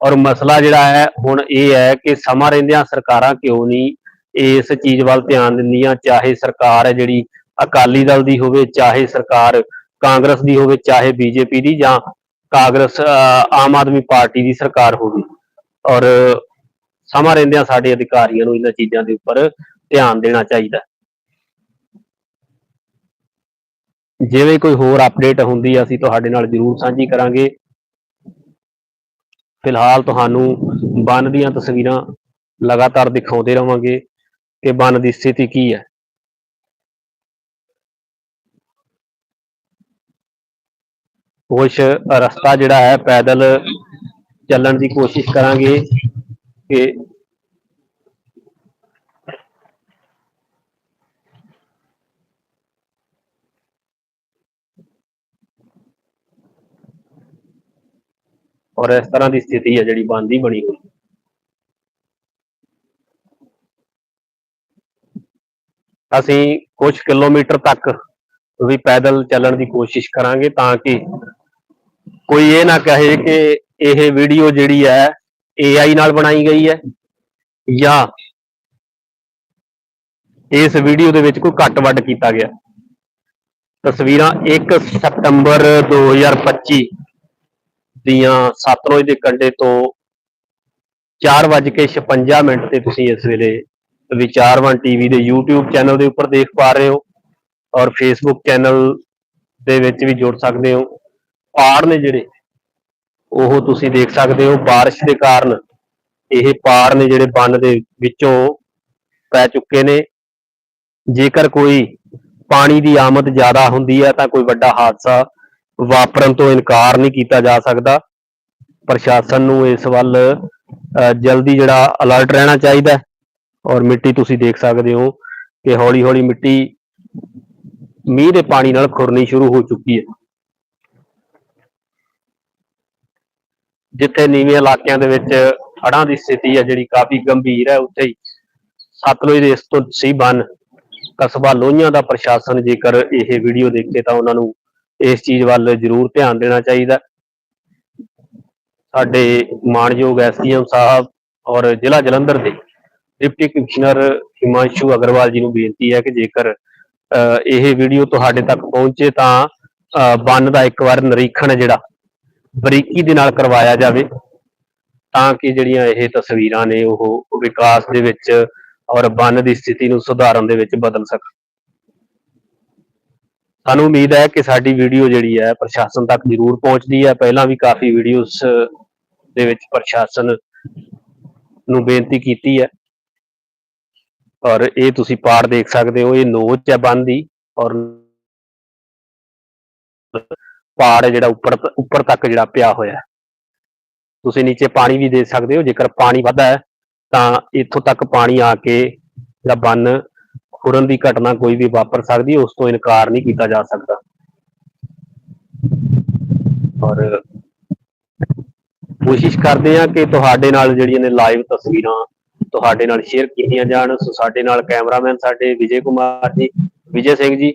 [SPEAKER 1] ਔਰ ਮਸਲਾ ਜਿਹੜਾ ਹੈ, ਹੁਣ ਇਹ ਹੈ ਕਿ ਸਮਾਂ ਰਹਿੰਦਿਆਂ ਸਰਕਾਰਾਂ ਕਿਉਂ ਨਹੀਂ ਇਸ ਚੀਜ਼ ਵੱਲ ਧਿਆਨ ਦਿੰਦੀਆਂ? ਚਾਹੇ ਸਰਕਾਰ ਹੈ ਜਿਹੜੀ ਅਕਾਲੀ ਦਲ ਦੀ ਹੋਵੇ, ਚਾਹੇ ਸਰਕਾਰ ਕਾਂਗਰਸ ਦੀ ਹੋਵੇ, ਚਾਹੇ ਬੀਜੇਪੀ ਦੀ ਜਾਂ ਕਾਂਗਰਸ ਆਮ ਆਦਮੀ ਪਾਰਟੀ ਦੀ ਸਰਕਾਰ ਹੋਵੇ। ਔਰ ਸਮਾਂ ਰਹਿੰਦਿਆਂ ਸਾਡੇ ਅਧਿਕਾਰੀਆਂ ਨੂੰ ਇਹਨਾਂ ਚੀਜ਼ਾਂ ਦੇ ਉੱਪਰ ਧਿਆਨ ਦੇਣਾ ਚਾਹੀਦਾ। ਜਿਵੇਂ ਕੋਈ ਹੋਰ ਅਪਡੇਟ ਹੁੰਦੀ ਹੈ ਅਸੀਂ ਤੁਹਾਡੇ ਨਾਲ ਜ਼ਰੂਰ ਸਾਂਝੀ ਕਰਾਂਗੇ। ਫਿਲਹਾਲ ਤੁਹਾਨੂੰ ਬੰਨ ਦੀਆਂ ਤਸਵੀਰਾਂ ਲਗਾਤਾਰ ਦਿਖਾਉਂਦੇ ਰਵਾਂਗੇ ਕਿ ਬੰਨ ਦੀ ਸਥਿਤੀ ਕੀ ਹੈ। ਕੁਛ ਰਸਤਾ ਜਿਹੜਾ ਹੈ, ਪੈਦਲ ਚੱਲਣ ਦੀ ਕੋਸ਼ਿਸ਼ ਕਰਾਂਗੇ ਕਿ ਔਰ ਇਸ ਤਰ੍ਹਾਂ ਦੀ ਸਥਿਤੀ ਹੈ ਜਿਹੜੀ ਬੰਦ ਬਣੀ ਹੋਈ ਅਸੀਂ ਕੁਝ ਕਿਲੋਮੀਟਰ ਤੱਕ ਵੀ ਪੈਦਲ ਚੱਲਣ ਦੀ ਕੋਸ਼ਿਸ਼ ਕਰਾਂਗੇ ਤਾਂ ਕਿ ਕੋਈ ਇਹ ਨਾ ਕਹੇ ਕਿ ਇਹ ਵੀਡੀਓ ਜਿਹੜੀ ਹੈ AI ਨਾਲ ਬਣਾਈ ਗਈ ਹੈ ਜਾਂ ਇਸ ਵੀਡੀਓ ਦੇ ਵਿੱਚ ਕੋਈ ਘੱਟ ਵੱਡ ਕੀਤਾ ਗਿਆ। ਤਸਵੀਰਾਂ 1 ਸਤੰਬਰ 2025 ਦੀਆਂ ਸਤਲੁਜ ਦੇ ਕੰਢੇ ਤੋਂ 4:56 ਮਿੰਟ ਤੇ ਤੁਸੀਂ ਇਸ ਵੇਲੇ ਵਿਚਾਰਵਾਨ ਟੀਵੀ ਦੇ YouTube ਚੈਨਲ ਦੇ ਉੱਪਰ ਦੇਖ ਪਾ ਰਹੇ ਹੋ ਔਰ Facebook ਚੈਨਲ ਦੇ ਵਿੱਚ ਵੀ ਜੁੜ ਸਕਦੇ ਹੋ ਪਾੜ ਨੇ ਜਿਹੜੇ ਉਹ ਤੁਸੀਂ ਦੇਖ ਸਕਦੇ ਹੋ بارش ਦੇ ਕਾਰਨ ਇਹ ਪਾੜ ਨੇ ਜਿਹੜੇ ਬੰਨ ਦੇ ਵਿੱਚੋਂ ਪੈ ਚੁੱਕੇ ਨੇ ਜੇਕਰ ਕੋਈ ਪਾਣੀ ਦੀ ਆਮਦ ਜ਼ਿਆਦਾ ਹੁੰਦੀ ਹੈ ਤਾਂ ਕੋਈ ਵੱਡਾ ਹਾਦਸਾ ਵਾਪਰਨ ਤੋਂ ਇਨਕਾਰ ਨਹੀਂ ਕੀਤਾ ਜਾ ਸਕਦਾ। ਪ੍ਰਸ਼ਾਸਨ ਨੂੰ ਇਸ ਵੱਲ ਅਹ, ਜਲਦੀ ਜਿਹੜਾ ਅਲਰਟ ਰਹਿਣਾ ਚਾਹੀਦਾ ਔਰ ਮਿੱਟੀ ਤੁਸੀਂ ਦੇਖ ਸਕਦੇ ਹੋ ਕਿ ਹੌਲੀ ਹੌਲੀ ਮਿੱਟੀ ਮੀਂਹ ਦੇ ਪਾਣੀ ਨਾਲ ਖੁਰਨੀ ਸ਼ੁਰੂ ਹੋ ਚੁੱਕੀ ਹੈ। ਜਿੱਥੇ ਨੀਵੇਂ ਇਲਾਕਿਆਂ ਦੇ ਵਿੱਚ ਹੜ੍ਹਾਂ ਦੀ ਸਥਿਤੀ ਹੈ ਜਿਹੜੀ ਕਾਫੀ ਗੰਭੀਰ ਹੈ ਉੱਥੇ ਹੀ ਸਤਲੁਜ ਦੇ ਇਸ ਤੋਂ ਸੀ ਬੰਨ ਕਸਬਾ ਲੋਹੀਆਂ ਦਾ ਪ੍ਰਸ਼ਾਸਨ ਜੇਕਰ ਇਹ ਵੀਡੀਓ ਦੇਖੇ ਤਾਂ ਉਹਨਾਂ ਨੂੰ ਇਸ ਚੀਜ਼ ਵੱਲ ਜ਼ਰੂਰ ਧਿਆਨ ਦੇਣਾ ਚਾਹੀਦਾ। ਸਾਡੇ ਮਾਣਯੋਗ ਐਸਡੀਐਮ ਸਾਹਿਬ ਔਰ ਜ਼ਿਲ੍ਹਾ ਜਲੰਧਰ ਦੇ ਡਿਪਟੀ ਕਮਿਸ਼ਨਰ ਹਿਮਾਂਸ਼ੂ ਅਗਰਵਾਲ ਜੀ ਨੂੰ ਬੇਨਤੀ ਹੈ ਕਿ ਜੇਕਰ ਅਹ, ਇਹ ਵੀਡੀਓ ਤੁਹਾਡੇ ਤੱਕ ਪਹੁੰਚੇ ਤਾਂ ਅਹ, ਬੰਨ ਦਾ ਇੱਕ ਵਾਰ ਨਿਰੀਖਣ ਜਿਹੜਾ ਬਰੀਕੀ ਦੇ ਨਾਲ ਕਰਵਾਇਆ ਜਾਵੇ ਤਾਂ ਕਿ ਜਿਹੜੀਆਂ ਇਹ ਤਸਵੀਰਾਂ ਨੇ ਉਹ ਵਿਕਾਸ ਦੇ ਵਿੱਚ ਔਰ ਬੰਨ ਦੀ ਸਥਿਤੀ ਨੂੰ ਸੁਧਾਰਨ ਦੇ ਵਿੱਚ ਬਦਲ ਸਕਣ। ਸਾਨੂੰ ਉਮੀਦ ਹੈ ਕਿ ਸਾਡੀ ਵੀਡੀਓ ਜਿਹੜੀ ਹੈ ਪ੍ਰਸ਼ਾਸਨ ਤੱਕ ਜ਼ਰੂਰ ਪਹੁੰਚਦੀ ਹੈ। ਪਹਿਲਾਂ ਵੀ ਕਾਫੀ ਵੀਡੀਓਜ਼ ਦੇ ਵਿੱਚ ਪ੍ਰਸ਼ਾਸਨ ਨੂੰ ਬੇਨਤੀ ਕੀਤੀ ਹੈ। ਔਰ ਇਹ ਤੁਸੀਂ ਪਾੜ ਦੇਖ ਸਕਦੇ ਹੋ, ਇਹ ਨੋਚ ਹੈ ਬੰਨ ਦੀ ਔਰ ਪਾੜ ਹੈ ਜਿਹੜਾ ਉੱਪਰ ਉੱਪਰ ਤੱਕ ਜਿਹੜਾ ਪਿਆ ਹੋਇਆ ਹੈ। ਤੁਸੀਂ ਨੀਚੇ ਪਾਣੀ ਵੀ ਦੇਖ ਸਕਦੇ ਹੋ, ਜੇਕਰ ਪਾਣੀ ਵੱਧਾ ਹੈ ਤਾਂ ਇੱਥੋਂ ਤੱਕ ਪਾਣੀ ਆ ਕੇ ਜਿਹੜਾ ਬੰਨ ਖੁਰਨ ਦੀ ਘਟਨਾ ਕੋਈ ਵੀ ਵਾਪਰ ਸਕਦੀ ਹੈ ਉਸ ਤੋਂ ਇਨਕਾਰ ਨਹੀਂ ਕੀਤਾ ਜਾ ਸਕਦਾ। ਔਰ ਕੋਸ਼ਿਸ਼ ਕਰਦੇ ਹਾਂ ਕਿ ਤੁਹਾਡੇ ਨਾਲ ਜਿਹੜੀਆਂ ਨੇ ਲਾਈਵ ਤਸਵੀਰਾਂ ਤੁਹਾਡੇ ਨਾਲ ਸ਼ੇਅਰ ਕੀਤੀਆਂ ਜਾਣ। ਸੋ ਸਾਡੇ ਨਾਲ ਕੈਮਰਾਮੈਨ ਸਾਡੇ ਵਿਜੇ ਕੁਮਾਰ ਜੀ, ਵਿਜੇ ਸਿੰਘ ਜੀ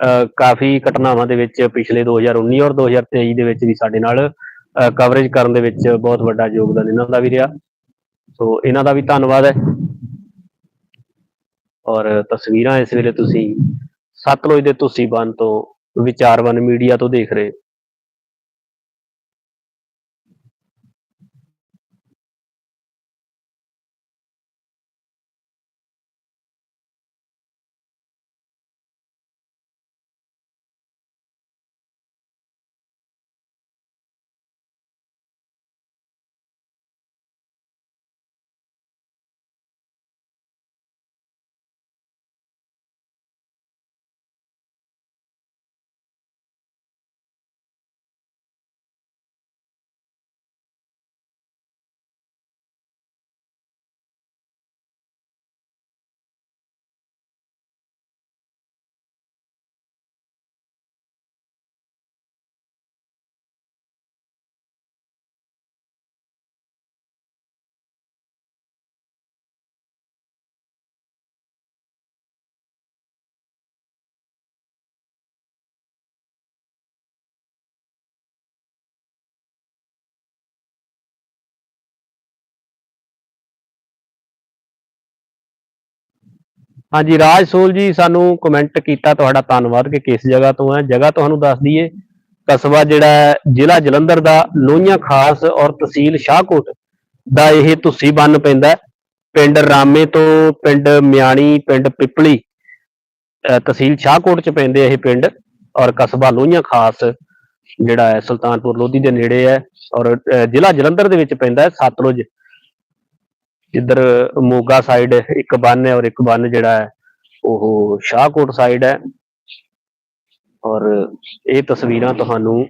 [SPEAKER 1] ਅਹ ਕਾਫੀ ਘਟਨਾਵਾਂ ਦੇ ਵਿੱਚ ਪਿਛਲੇ 2019 ਔਰ 2023 ਦੇ ਵਿੱਚ ਵੀ ਸਾਡੇ ਨਾਲ ਕਵਰੇਜ ਕਰਨ ਦੇ ਵਿੱਚ ਬਹੁਤ ਵੱਡਾ ਯੋਗਦਾਨ ਇਹਨਾਂ ਦਾ ਵੀ ਰਿਹਾ। ਸੋ ਇਹਨਾਂ ਦਾ ਵੀ ਧੰਨਵਾਦ ਹੈ। ਔਰ ਤਸਵੀਰਾਂ ਇਸ ਵੇਲੇ ਤੁਸੀਂ ਸਤਲੁਜ ਦੇ ਤੁਸੀਂ ਬੰਨ ਤੋਂ ਵਿਚਾਰਵਨ ਮੀਡੀਆ ਤੋਂ ਦੇਖ ਰਹੇ ਹਾਂਜੀ ਰਾਜ ਸੋਲ ਜੀ, ਸਾਨੂੰ ਕਮੈਂਟ ਕੀਤਾ ਤੁਹਾਡਾ ਧੰਨਵਾਦ ਕਿ ਕਿਸ ਜਗ੍ਹਾ ਤੋਂ ਹੈ। ਜਗ੍ਹਾ ਤੁਹਾਨੂੰ ਦੱਸ ਦਈਏ, ਕਸਬਾ ਜਿਹੜਾ ਹੈ, ਜ਼ਿਲ੍ਹਾ ਜਲੰਧਰ ਦਾ, ਲੋਹੀਆਂ ਖਾਸ ਔਰ ਤਹਿਸੀਲ ਸ਼ਾਹਕੋਟ ਦਾ ਇਹ ਤੁਸੀਂ ਬੰਨ ਪੈਂਦਾ ਪਿੰਡ ਰਾਮੇ ਤੋਂ ਪਿੰਡ ਮਿਆਣੀ, ਪਿੰਡ ਪਿਪਲੀ, ਅਹ ਤਹਿਸੀਲ ਸ਼ਾਹਕੋਟ ਚ ਪੈਂਦੇ ਇਹ ਪਿੰਡ ਔਰ ਕਸਬਾ ਲੋਹੀਆਂ ਖਾਸ ਜਿਹੜਾ ਹੈ, ਸੁਲਤਾਨਪੁਰ ਲੋਧੀ ਦੇ ਨੇੜੇ ਹੈ ਔਰ ਜ਼ਿਲ੍ਹਾ ਜਲੰਧਰ ਦੇ ਵਿੱਚ ਪੈਂਦਾ ਹੈ, ਸਤਲੁਜ। ਜਿੱਧਰ ਮੋਗਾ ਸਾਈਡ ਇੱਕ ਬੰਨ ਹੈ ਔਰ ਇੱਕ ਬੰਨ ਜਿਹੜਾ ਹੈ, ਉਹ ਸ਼ਾਹਕੋਟ ਸਾਈਡ ਹੈ ਔਰ ਇਹ ਤਸਵੀਰਾਂ ਤੁਹਾਨੂੰ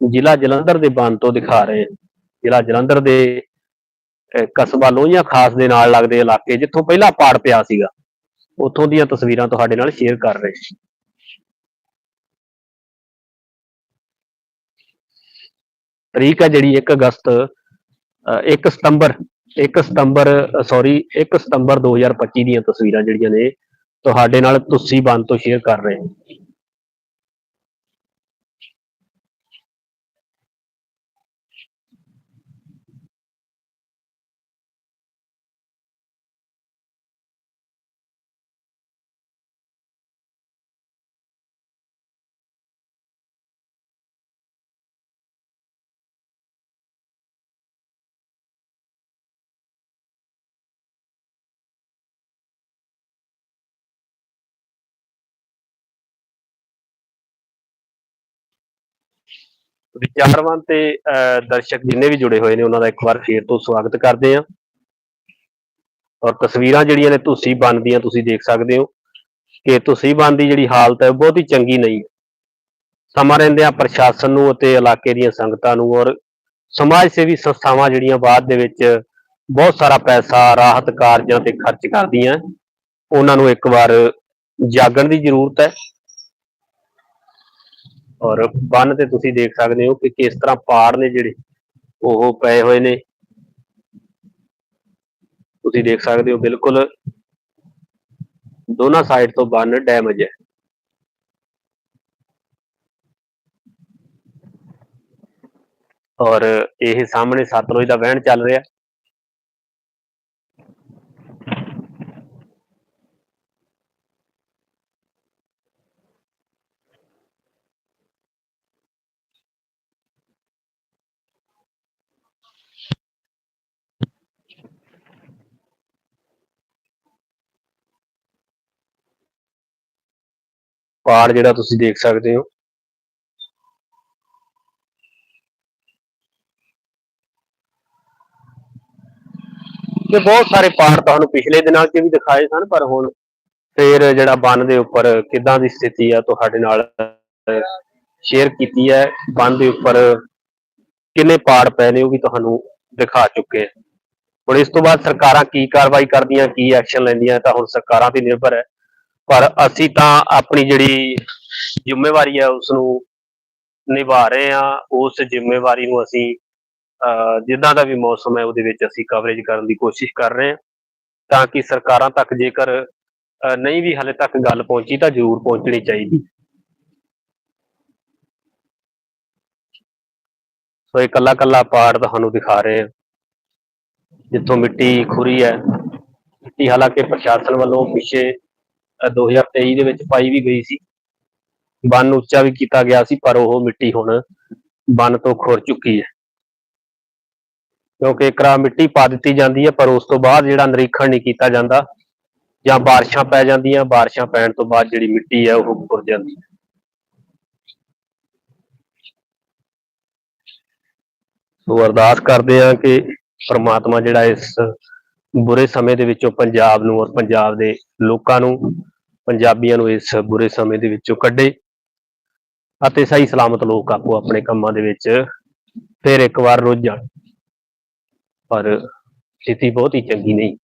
[SPEAKER 1] ਜ਼ਿਲ੍ਹਾ ਜਲੰਧਰ ਦੇ ਬੰਨ ਤੋਂ ਦਿਖਾ ਰਹੇ ਹਾਂ। ਜ਼ਿਲ੍ਹਾ ਜਲੰਧਰ ਦੇ ਕਸਬਾ ਲੋਹੀਆਂ ਖਾਸ ਦੇ ਨਾਲ ਲੱਗਦੇ ਇਲਾਕੇ ਜਿੱਥੋਂ ਪਹਿਲਾਂ ਪਾੜ ਪਿਆ ਸੀਗਾ ਉੱਥੋਂ ਦੀਆਂ ਤਸਵੀਰਾਂ ਤੁਹਾਡੇ ਨਾਲ ਸ਼ੇਅਰ ਕਰ ਰਹੇ ਹਾਂ। ਤਰੀਕ ਹੈ ਜਿਹੜੀ 1 ਅਗਸਤ, ਅਹ 1 ਸਤੰਬਰ 1 ਸਤੰਬਰ ਸੌਰੀ 1 ਸਤੰਬਰ 2025 ਦੀਆਂ ਤਸਵੀਰਾਂ ਜਿਹੜੀਆਂ ਨੇ, ਤੁਹਾਡੇ ਨਾਲ ਤੁਸੀਂ ਬੰਨ ਤੋਂ ਸ਼ੇਅਰ ਕਰ ਰਹੇ ਹਾਂ। ਵਿਚਾਰਵਾਨ ਤੇ ਅਹ, ਦਰਸ਼ਕ ਜਿੰਨੇ ਵੀ ਜੁੜੇ ਹੋਏ ਨੇ ਉਹਨਾਂ ਦਾ ਇੱਕ ਵਾਰ ਫੇਰ ਤੋਂ ਸਵਾਗਤ ਕਰਦੇ ਹਾਂ। ਔਰ ਤਸਵੀਰਾਂ ਜਿਹੜੀਆਂ ਨੇ ਤੁਸੀਂ ਦੀਆਂ ਤੁਸੀਂ ਦੇਖ ਸਕਦੇ ਹੋ ਕਿ ਤੁਸੀਂ ਦੀ ਜਿਹੜੀ ਹਾਲਤ ਹੈ ਬਹੁਤ ਹੀ ਚੰਗੀ ਨਹੀਂ ਹੈ। ਸਮਾਂ ਰਹਿੰਦਿਆਂ ਪ੍ਰਸ਼ਾਸਨ ਨੂੰ ਅਤੇ ਇਲਾਕੇ ਦੀਆਂ ਸੰਗਤਾਂ ਨੂੰ ਔਰ ਸਮਾਜ ਸੇਵੀ ਸੰਸਥਾਵਾਂ ਜਿਹੜੀਆਂ ਬਾਅਦ ਦੇ ਵਿੱਚ ਬਹੁਤ ਸਾਰਾ ਪੈਸਾ ਰਾਹਤ ਕਾਰਜਾਂ ਤੇ ਖਰਚ ਕਰਦੀਆਂ ਉਹਨਾਂ ਨੂੰ ਇੱਕ ਵਾਰ ਜਾਗਣ ਦੀ ਜ਼ਰੂਰਤ ਹੈ। ਔਰ ਬੰਨ ਤੇ ਤੁਸੀਂ ਦੇਖ ਸਕਦੇ ਹੋ ਕਿ ਕਿਸ ਤਰ੍ਹਾਂ ਪਾੜ ਨੇ ਜਿਹੜੇ ਉਹ ਪਏ ਹੋਏ ਨੇ। ਤੁਸੀਂ ਦੇਖ ਸਕਦੇ ਹੋ ਬਿਲਕੁਲ ਦੋਨਾਂ ਸਾਈਡ ਤੋਂ ਬੰਨ ਡੈਮੇਜ ਹੈ। ਔਰ ਇਹ ਸਾਹਮਣੇ ਸਤਲੁਜ ਦਾ ਵਹਿਣ ਚੱਲ ਰਿਹਾ। ਪਾੜ ਜਿਹੜਾ ਤੁਸੀਂ ਦੇਖ ਸਕਦੇ ਹੋ। ਤੇ ਬਹੁਤ ਸਾਰੇ ਪਾੜ ਤੁਹਾਨੂੰ ਪਿਛਲੇ ਦਿਨਾਂ 'ਚ ਵੀ ਦਿਖਾਏ ਸਨ, ਪਰ ਹੁਣ ਫੇਰ ਜਿਹੜਾ ਬੰਨ ਦੇ ਉੱਪਰ ਕਿੱਦਾਂ ਦੀ ਸਥਿਤੀ ਆ ਤੁਹਾਡੇ ਨਾਲ ਸ਼ੇਅਰ ਕੀਤੀ ਹੈ। ਬੰਨ ਦੇ ਉੱਪਰ ਕਿੰਨੇ ਪਾੜ ਪਏ ਨੇ ਉਹ ਵੀ ਤੁਹਾਨੂੰ ਦਿਖਾ ਚੁੱਕੇ ਹਾਂ। ਹੁਣ ਇਸ ਤੋਂ ਬਾਅਦ ਸਰਕਾਰਾਂ ਕੀ ਕਾਰਵਾਈ ਕਰਦੀਆਂ, ਕੀ ਐਕਸ਼ਨ ਲੈਂਦੀਆਂ, ਤਾਂ ਹੁਣ ਸਰਕਾਰਾਂ ਤੇ ਨਿਰਭਰ ਹੈ। ਪਰ ਅਸੀਂ ਤਾਂ ਆਪਣੀ ਜਿਹੜੀ ਜ਼ਿੰਮੇਵਾਰੀ ਹੈ ਉਸ ਨੂੰ ਨਿਭਾ ਰਹੇ ਹਾਂ ਉਸ ਜ਼ਿੰਮੇਵਾਰੀ ਨੂੰ ਅਸੀਂ ਜਿੱਦਾਂ ਦਾ ਵੀ ਮੌਸਮ ਹੈ, ਉਹਦੇ ਵਿੱਚ ਅਸੀਂ ਕਵਰੇਜ ਕਰਨ ਦੀ ਕੋਸ਼ਿਸ਼ ਕਰ ਰਹੇ ਹਾਂ ਤਾਂ ਕਿ ਸਰਕਾਰਾਂ ਤੱਕ ਜੇਕਰ ਨਹੀਂ ਵੀ ਹਲੇ ਤੱਕ ਗੱਲ ਪਹੁੰਚੀ ਤਾਂ ਜ਼ਰੂਰ ਪਹੁੰਚਣੀ ਚਾਹੀਦੀ। ਸੋ ਇਹ ਕੱਲਾ ਕੱਲਾ ਪਾੜ ਤੁਹਾਨੂੰ ਦਿਖਾ ਰਹੇ ਹਾਂ ਜਿੱਥੋਂ ਮਿੱਟੀ ਖੁਰੀ ਹੈ, ਮਿੱਟੀ ਹਾਲਾਂਕਿ ਪ੍ਰਸ਼ਾਸਨ ਵੱਲੋਂ ਪਿੱਛੇ 2023 ਦੇ ਵਿੱਚ ਪਾਈ ਵੀ ਗਈ ਸੀ। ਬੰਨ ਉੱਚਾ ਵੀ ਕੀਤਾ ਗਿਆ ਸੀ, ਪਰ ਉਹ ਮਿੱਟੀ ਹੁਣ ਬੰਨ ਤੋਂ ਖੁਰ ਚੁੱਕੀ ਹੈ। ਕਿਉਂਕਿ ਇਕਰਾ ਮਿੱਟੀ ਪਾ ਦਿੱਤੀ ਜਾਂਦੀ ਹੈ, ਪਰ ਉਸ ਤੋਂ ਬਾਅਦ ਜਿਹੜਾ ਨਿਰੀਖਣ ਨਹੀਂ ਕੀਤਾ ਜਾਂਦਾ, ਜਾਂ ਬਾਰਿਸ਼ਾਂ ਪੈ ਜਾਂਦੀਆਂ, ਬਾਰਿਸ਼ਾਂ ਪੈਣ ਤੋਂ ਬਾਅਦ ਜਿਹੜੀ ਮਿੱਟੀ ਹੈ, ਉਹ ਖੁਰ ਜਾਂਦੀ ਹੈ। ਸੋ ਅਰਦਾਸ ਕਰਦੇ ਹਾਂ ਕਿ ਪ੍ਰਮਾਤਮਾ ਜਿਹੜਾ ਇਸ ਬੁਰੇ ਸਮੇਂ ਦੇ ਵਿੱਚੋਂ ਪੰਜਾਬ ਨੂੰ ਔਰ ਪੰਜਾਬ ਦੇ ਲੋਕਾਂ ਨੂੰ ਪੰਜਾਬੀਆਂ ਨੂੰ ਇਸ ਬੁਰੇ ਸਮੇਂ ਦੇ ਵਿੱਚੋਂ ਕੱਢੇ ਅਤੇ ਸਹੀ ਸਲਾਮਤ ਲੋਕ ਆਪੋ ਆਪਣੇ ਕੰਮਾਂ ਦੇ ਵਿੱਚ ਫਿਰ ਇੱਕ ਵਾਰ ਰੁੱਝ ਜਾਣ। ਪਰ ਸਥਿਤੀ ਬਹੁਤ ਹੀ ਚੰਗੀ ਨਹੀਂ।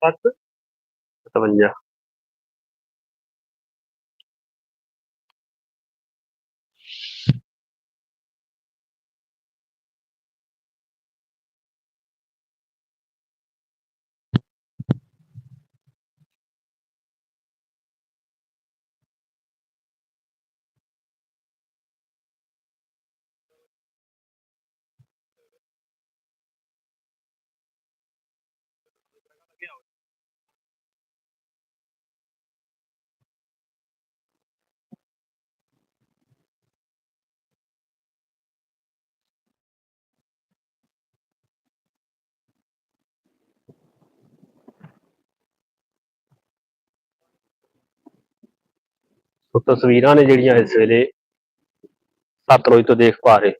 [SPEAKER 1] Satu kata, "manja". ਸੋ ਤਸਵੀਰਾਂ ਨੇ ਜਿਹੜੀਆਂ ਇਸ ਵੇਲੇ ਸਤਲੁਜ ਤੋਂ ਦੇਖ ਪਾ ਰਹੇ।